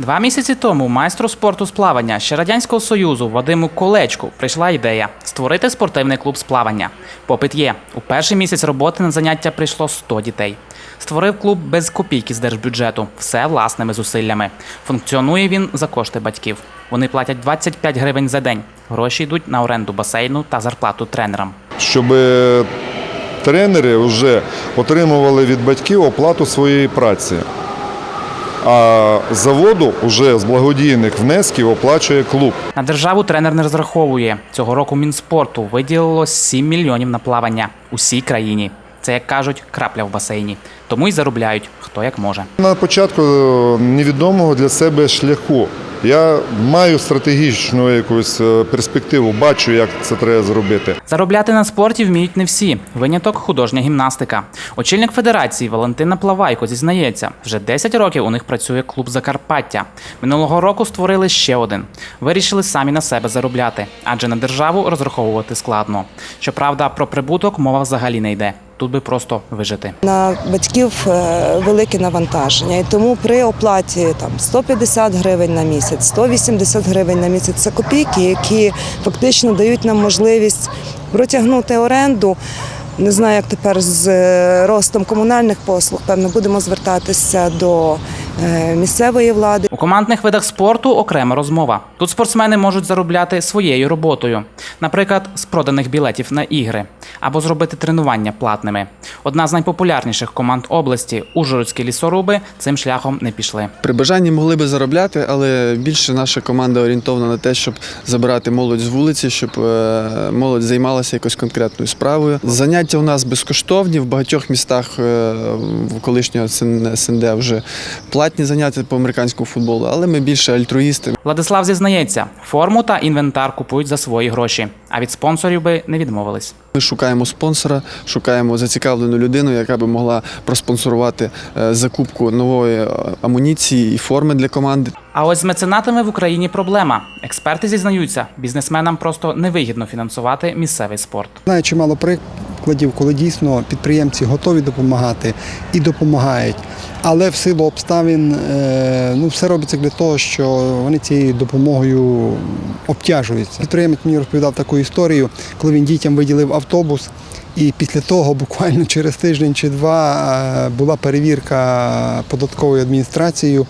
Два місяці тому майстру спорту з плавання ще радянського союзу Вадиму Колечку прийшла ідея створити спортивний клуб з плавання. Попит є. У перший місяць роботи на заняття прийшло 100 дітей. Створив клуб без копійки з держбюджету, все власними зусиллями. Функціонує він за кошти батьків. Вони платять 25 гривень за день. Гроші йдуть на оренду басейну та зарплату тренерам. щоб тренери вже отримували від батьків оплату своєї праці. А заводу вже з благодійних внесків оплачує клуб. На державу тренер не розраховує. Цього року Мінспорту виділило 7 мільйонів на плавання усій країні. Це, як кажуть, крапля в басейні. Тому й заробляють хто як може. На початку е, невідомого для себе шляху. Я маю стратегічну якусь е, перспективу, бачу, як це треба зробити. Заробляти на спорті вміють не всі. Виняток художня гімнастика. Очільник федерації Валентина Плавайко зізнається, вже 10 років у них працює клуб Закарпаття. Минулого року створили ще один. Вирішили самі на себе заробляти, адже на державу розраховувати складно. Щоправда, про прибуток мова взагалі не йде. Тут би просто вижити. На батьків е, велике навантаження, і тому при оплаті там 150 гривень на місяць, 180 гривень на місяць це копійки, які фактично дають нам можливість протягнути оренду. Не знаю, як тепер з е, ростом комунальних послуг. Певно, будемо звертатися до е, місцевої влади. У командних видах спорту окрема розмова. Тут спортсмени можуть заробляти своєю роботою, наприклад, з проданих білетів на ігри або зробити тренування платними. Одна з найпопулярніших команд області Ужгородські лісоруби цим шляхом не пішли. При бажанні могли би заробляти, але більше наша команда орієнтована на те, щоб забирати молодь з вулиці, щоб е, молодь займалася якоюсь конкретною справою. Заняття у нас безкоштовні в багатьох містах е, в колишнього СН- СНД вже платні заняття по американському футболу, але ми більше альтруїсти. Владислав зізнається, форму та інвентар купують за свої гроші, а від спонсорів би не відмовились. Ми шукаємо спонсора, шукаємо зацікавлену людину, яка би могла проспонсорувати е, закупку нової е, амуніції і форми для команди. А ось з меценатами в Україні проблема. Експерти зізнаються, бізнесменам просто невигідно фінансувати місцевий спорт. Знаю чимало прикладів, коли дійсно підприємці готові допомагати і допомагають. Але в силу обставин е, ну, все робиться для того, що вони цією допомогою обтяжуються. Підприємець мені розповідав таку історію, коли він дітям виділив автобус. І після того, буквально через тиждень чи два, е, була перевірка податковою адміністрацією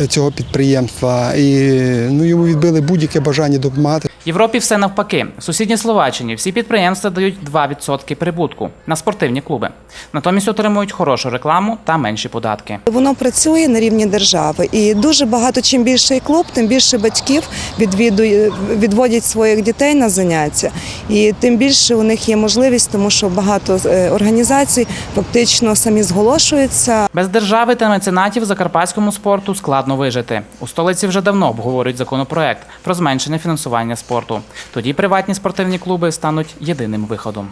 е, цього підприємства. І ну, йому відбили будь-яке бажання допомагати. В Європі все навпаки. В сусідній Словаччині всі підприємства дають 2% прибутку на спортивні клуби. Натомість отримують хорошу рекламу та менші податки. Воно працює на рівні держави, і дуже багато. Чим більший клуб, тим більше батьків відвідує, відводять своїх дітей на заняття, і тим більше у них є можливість, тому що багато е, організацій фактично самі зголошуються. Без держави та меценатів закарпатському спорту складно вижити. У столиці вже давно обговорюють законопроект про зменшення фінансування спорту. Тоді приватні спортивні клуби стануть єдиним виходом.